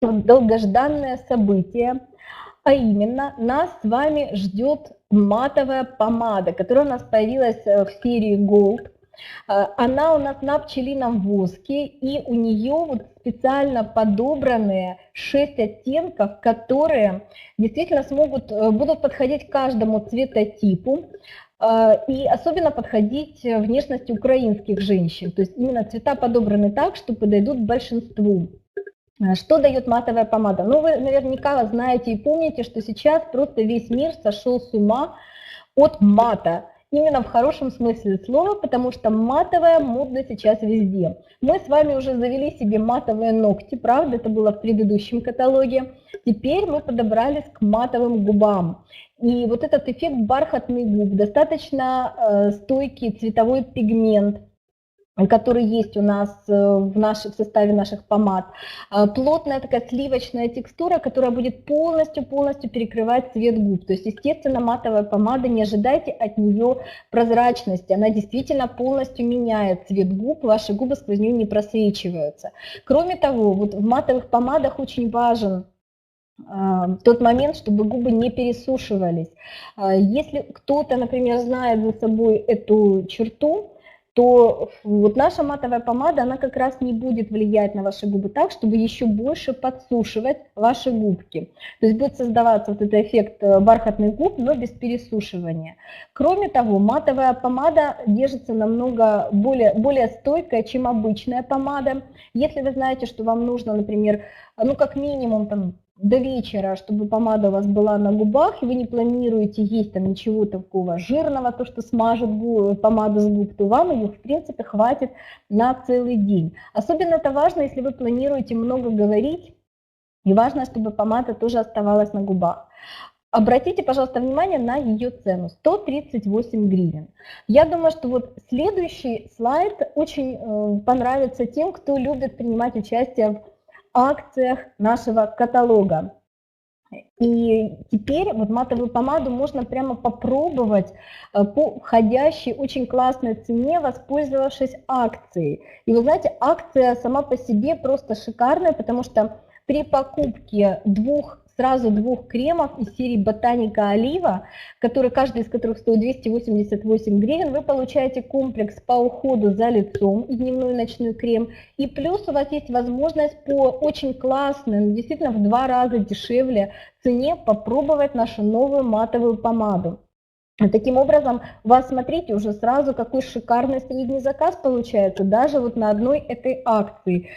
долгожданное событие, а именно нас с вами ждет матовая помада, которая у нас появилась э, в серии Gold. Э, она у нас на пчелином воске, и у нее вот специально подобранные 6 оттенков, которые действительно смогут, э, будут подходить каждому цветотипу и особенно подходить внешности украинских женщин. То есть именно цвета подобраны так, что подойдут большинству. Э, что дает матовая помада? Ну, вы наверняка знаете и помните, что сейчас просто весь мир сошел с ума от мата. Именно в хорошем смысле слова, потому что матовая модно сейчас везде. Мы с вами уже завели себе матовые ногти, правда, это было в предыдущем каталоге. Теперь мы подобрались к матовым губам. И вот этот эффект бархатный губ, достаточно э, стойкий цветовой пигмент – который есть у нас э, в, наш, в составе наших помад. А, плотная такая сливочная текстура, которая будет полностью-полностью перекрывать цвет губ. То есть, естественно, матовая помада, не ожидайте от нее прозрачности. Она действительно полностью меняет цвет губ, ваши губы сквозь нее не просвечиваются. Кроме того, вот в матовых помадах очень важен а, тот момент, чтобы губы не пересушивались. Если кто-то, например, знает за собой эту черту, то вот наша матовая помада, она как раз не будет влиять на ваши губы так, чтобы еще больше подсушивать ваши губки. То есть будет создаваться вот этот эффект э, бархатных губ, но без пересушивания. Кроме того, матовая помада держится намного более, более стойкая, чем обычная помада. Если вы знаете, что вам нужно, например, ну как минимум там до вечера, чтобы помада у вас была на губах, и вы не планируете есть там ничего такого жирного, то, что смажет помаду с губ, то вам ее, в принципе, хватит на целый день. Особенно это важно, если вы планируете много говорить, и важно, чтобы помада тоже оставалась на губах. Обратите, пожалуйста, внимание на ее цену. 138 гривен. Я думаю, что вот следующий слайд очень э, понравится тем, кто любит принимать участие в акциях нашего каталога. И теперь вот матовую помаду можно прямо попробовать э, по входящей очень классной цене, воспользовавшись акцией. И вы знаете, акция сама по себе просто шикарная, потому что при покупке двух сразу двух кремов из серии Ботаника Олива, которые, каждый из которых стоит 288 гривен. Вы получаете комплекс по уходу за лицом и дневной и ночной крем. И плюс у вас есть возможность по очень классной, ну, действительно в два раза дешевле цене попробовать нашу новую матовую помаду. Таким образом, у вас, смотрите, уже сразу какой шикарный средний заказ получается, даже вот на одной этой акции.